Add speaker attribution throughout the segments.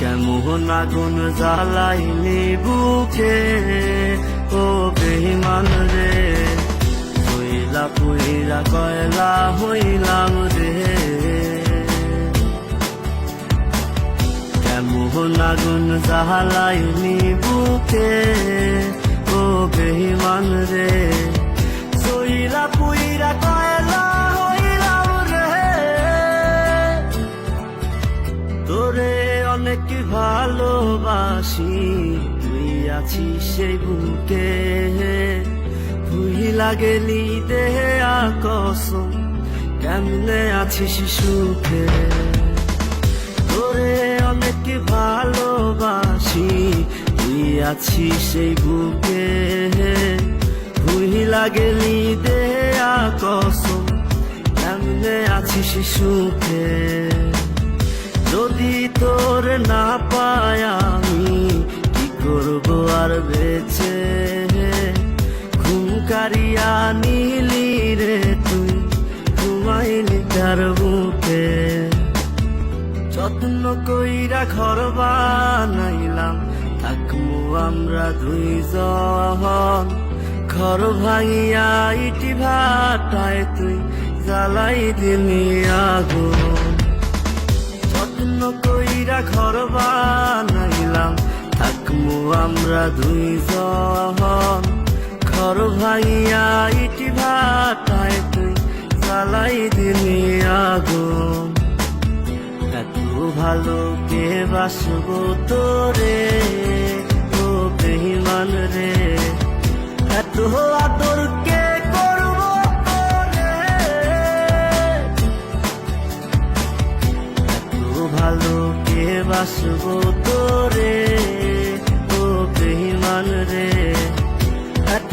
Speaker 1: কেমন আগুন জ্বালাইলি বুকে? ও বেহিমান রে হইলা পুইরা কয়লা হইলাম রে। কেমন আগুন জ্বালাইলি বুকে? ভালোবাসি, তুই আছিস সেই বুকে। ভুইলা গেলি দেহে আকসম কেমনে আছিস সুখে? তোরে অনেক ভালোবাসি, তুই আছিস সেই বুকে। ভুইলা গেলি দেহে আকসম কেমনে আছিস সুখে? যদি তোর না পাই আমি, কি করব আর বেছে ঘুম কারিয়া নিলি রে তুই, ঘুমাইলি তার বুকে। যত্ন কইরা ঘর বানাইলাম, থাকমু আমরা দুইজন। ঘর ভাঙিয়া ইটি ভাটায় তুই, জ্বালাই দিলি আগুন। যত্ন কইরা ঘর বানাইলাম। থাকমু আমরা দুইজন। ঘর ভাইয়া ইটি ভাটায় তুই জ্বালাই দিলি আগুন। এত ভালো কে বাসবো তোরে, ও বেহিমান রে। এত আদর ভালো কে বাসবো তোরে? ও বেহিমান রে। এত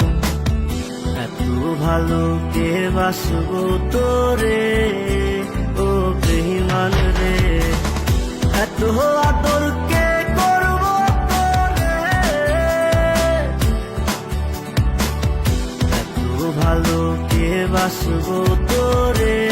Speaker 1: ভালো বাসব তোরে ও বেহিমান রে। এত আদর কে করব এত ভালোকে বাসব তোরে